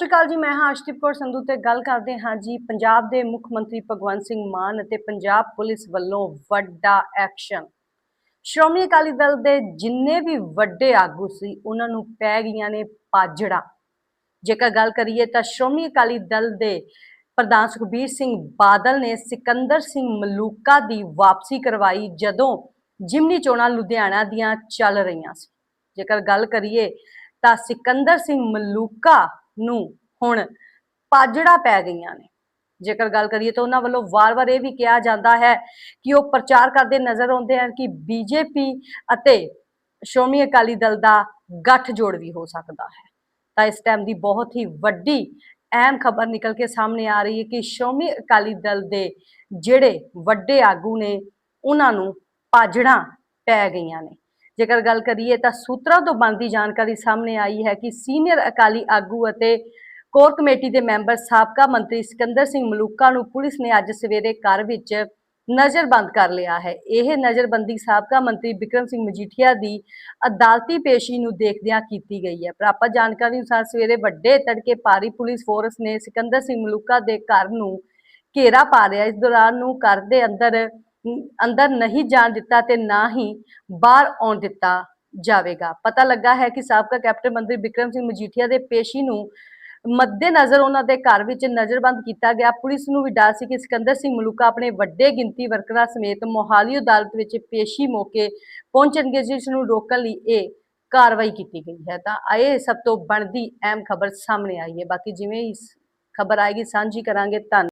ਸਤਿ ਸ਼੍ਰੀ ਅਕਾਲ ਜੀ, ਮੈਂ ਹਾਂ ਅਰਸ਼ਦੀਪ ਕੌਰ ਸੰਧੂ ਤੇ ਗੱਲ ਕਰਦੇ ਹਾਂ ਜੀ ਪੰਜਾਬ ਦੇ ਮੁੱਖ ਮੰਤਰੀ ਭਗਵੰਤ ਸਿੰਘ ਮਾਨ ਅਤੇ ਪੰਜਾਬ ਪੁਲਿਸ ਵੱਲੋਂ ਵੱਡਾ ਐਕਸ਼ਨ। ਸ਼੍ਰੋਮਣੀ ਅਕਾਲੀ ਦਲ ਦੇ ਜਿੰਨੇ ਵੀ ਵੱਡੇ ਆਗੂ ਸੀ, ਉਹਨਾਂ ਨੂੰ ਪੈ ਗਈਆਂ ਨੇ ਪਾਜੜਾ। ਜੇਕਰ ਗੱਲ ਕਰੀਏ ਤਾਂ ਸ਼੍ਰੋਮਣੀ ਅਕਾਲੀ ਦਲ ਦੇ ਪ੍ਰਧਾਨ ਸੁਖਬੀਰ ਸਿੰਘ ਬਾਦਲ ਨੇ ਸਿਕੰਦਰ ਸਿੰਘ ਮਲੂਕਾ ਦੀ ਵਾਪਸੀ ਕਰਵਾਈ ਜਦੋਂ ਜਿਮਨੀ ਚੋਣਾਂ ਲੁਧਿਆਣਾ ਦੀਆਂ ਚੱਲ ਰਹੀਆਂ ਸੀ। ਜੇਕਰ ਗੱਲ ਕਰੀਏ ਤਾਂ ਸਿਕੰਦਰ ਸਿੰਘ ਮਲੂਕਾ ਨੂੰ। ਹੁਣ ਪਾਜੜਾ ਪੈ ਗਈਆਂ ਨੇ। ਜੇਕਰ ਗੱਲ ਕਰੀਏ ਤਾਂ ਉਹਨਾਂ ਵੱਲੋਂ ਵਾਰ-ਵਾਰ ਇਹ ਵੀ ਕਿਹਾ ਜਾਂਦਾ ਹੈ ਕਿ ਉਹ ਪ੍ਰਚਾਰ ਕਰਦੇ ਨਜ਼ਰ ਆਉਂਦੇ ਹਨ ਕਿ ਬੀਜੇਪੀ ਅਤੇ ਸ਼੍ਰੋਮਣੀ ਅਕਾਲੀ ਦਲ ਦਾ ਗੱਠਜੋੜ ਵੀ ਹੋ ਸਕਦਾ ਹੈ। ਤਾਂ ਇਸ ਟਾਈਮ ਦੀ ਬਹੁਤ ਹੀ ਵੱਡੀ ਅਹਿਮ ਖਬਰ ਨਿਕਲ ਕੇ ਸਾਹਮਣੇ ਆ ਰਹੀ ਹੈ ਕਿ ਸ਼੍ਰੋਮਣੀ ਅਕਾਲੀ ਦਲ ਦੇ ਜਿਹੜੇ ਵੱਡੇ ਆਗੂ ਨੇ, ਉਹਨਾਂ ਨੂੰ ਪਾਜੜਾਂ ਪੈ ਗਈਆਂ ਨੇ। ਜੇਕਰ ਗੱਲ ਕਰੀਏ ਤਾਂ ਸੂਤਰਾਂ ਤੋਂ ਬਣਦੀ ਜਾਣਕਾਰੀ ਸਾਹਮਣੇ ਆਈ ਹੈ ਕਿ ਸੀਨੀਅਰ ਅਕਾਲੀ ਆਗੂ ਅਤੇ ਕੋਰ ਕਮੇਟੀ ਦੇ ਮੈਂਬਰ ਸਾਬਕਾ ਮੰਤਰੀ ਸਿਕੰਦਰ ਸਿੰਘ ਮਲੂਕਾ ਨੂੰ ਪੁਲਿਸ ਨੇ ਅੱਜ ਸਵੇਰੇ ਘਰ ਵਿੱਚ ਨਜ਼ਰਬੰਦ ਕਰ ਲਿਆ ਹੈ। ਇਹ ਨਜ਼ਰਬੰਦੀ ਸਾਬਕਾ ਮੰਤਰੀ ਬਿਕਰਮ ਸਿੰਘ ਮਜੀਠੀਆ ਦੀ ਅਦਾਲਤੀ ਪੇਸ਼ੀ ਨੂੰ ਦੇਖਦਿਆਂ ਕੀਤੀ ਗਈ ਹੈ। ਪ੍ਰਾਪਤ ਜਾਣਕਾਰੀ ਅਨੁਸਾਰ ਸਵੇਰੇ ਵੱਡੇ ਤੜਕੇ ਭਾਰੀ ਪੁਲਿਸ ਫੋਰਸ ਨੇ ਸਿਕੰਦਰ ਸਿੰਘ ਮਲੂਕਾ ਦੇ ਘਰ ਨੂੰ ਘੇਰਾ ਪਾ ਲਿਆ। ਇਸ ਦੌਰਾਨ ਨੂੰ ਘਰ ਦੇ ਅੰਦਰ ਅੰਦਰ ਨਹੀਂ ਜਾਣ ਦਿੱਤਾ ਤੇ ਨਾ ਹੀ ਬਾਹਰ ਆਉਣ ਦਿੱਤਾ ਜਾਵੇਗਾ। ਪਤਾ ਲੱਗਾ ਹੈ ਕਿ ਸਾਬਕਾ ਕੈਪਟਨ ਮੰਤਰੀ ਬਿਕਰਮ ਸਿੰਘ ਮਜੀਠੀਆ ਦੇ ਪੇਸ਼ੀ ਨੂੰ ਮੱਦੇ ਨਜ਼ਰ ਉਹਨਾਂ ਦੇ ਘਰ ਵਿੱਚ ਨਜ਼ਰਬੰਦ ਕੀਤਾ ਗਿਆ। ਪੁਲਿਸ ਨੂੰ ਵੀ ਡਰ ਸੀ ਕਿ ਸਿਕੰਦਰ ਸਿੰਘ ਮਲੂਕਾ ਆਪਣੇ ਵੱਡੇ ਗਿਣਤੀ ਵਰਕਰਾਂ ਸਮੇਤ ਮੋਹਾਲੀ ਅਦਾਲਤ ਵਿੱਚ ਪੇਸ਼ੀ ਮੌਕੇ ਪਹੁੰਚਣਗੇ, ਜਿਸ ਨੂੰ ਰੋਕਣ ਲਈ ਇਹ ਕਾਰਵਾਈ ਕੀਤੀ ਗਈ ਹੈ। ਤਾਂ ਇਹ ਸਭ ਤੋਂ ਬਣਦੀ ਅਹਿਮ ਖਬਰ ਸਾਹਮਣੇ ਆਈ ਹੈ। ਬਾਕੀ ਜਿਵੇਂ ਇਸ ਖਬਰ ਆਏਗੀ, ਸਾਂਝੀ ਕਰਾਂਗੇ। ਧੰਨ